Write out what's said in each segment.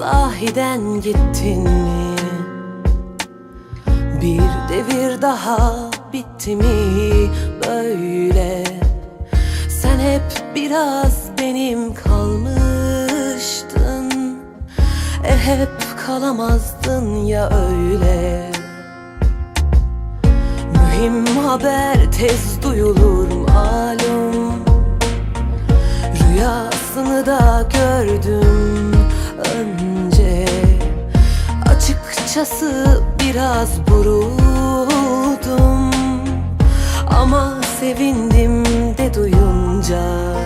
Sahiden gittin mi? Bir devir daha bitti mi böyle? Sen hep biraz benim kalmıştın E hep kalamazdın ya öyle Mühim haber tez duyulur malum Rüyasını da gördüm Açıkçası biraz buruldum Ama sevindim de duyunca.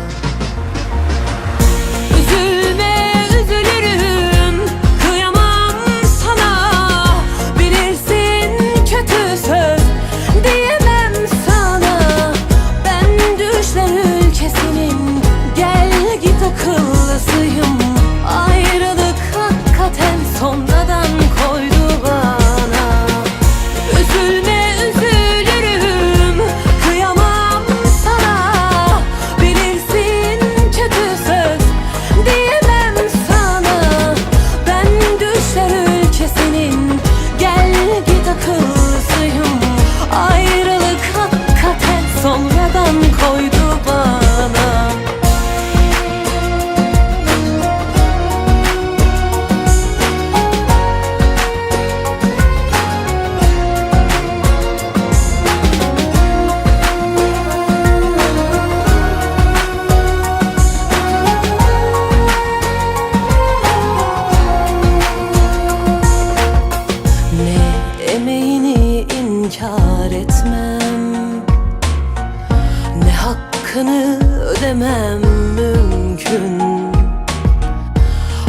hakkını ödemem mümkün.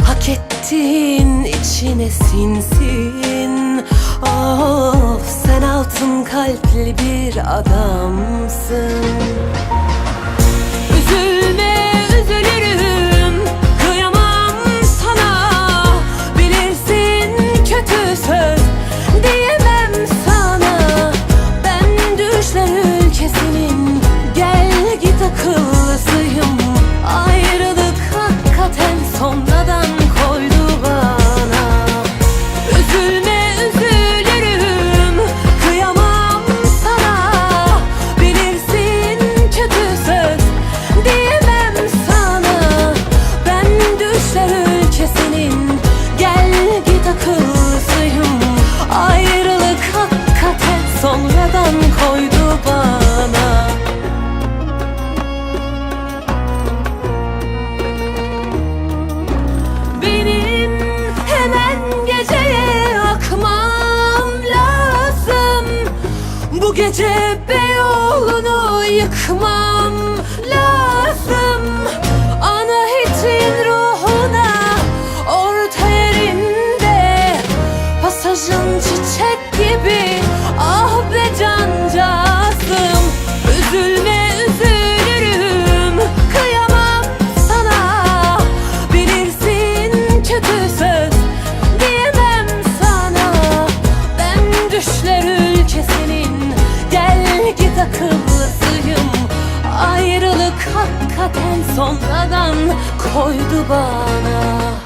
Hak ettiğin içine sinsin. Of sen altın kalpli bir adamsın. gece Beyoğlu'nu yıkmam. hakikaten sonradan koydu bana.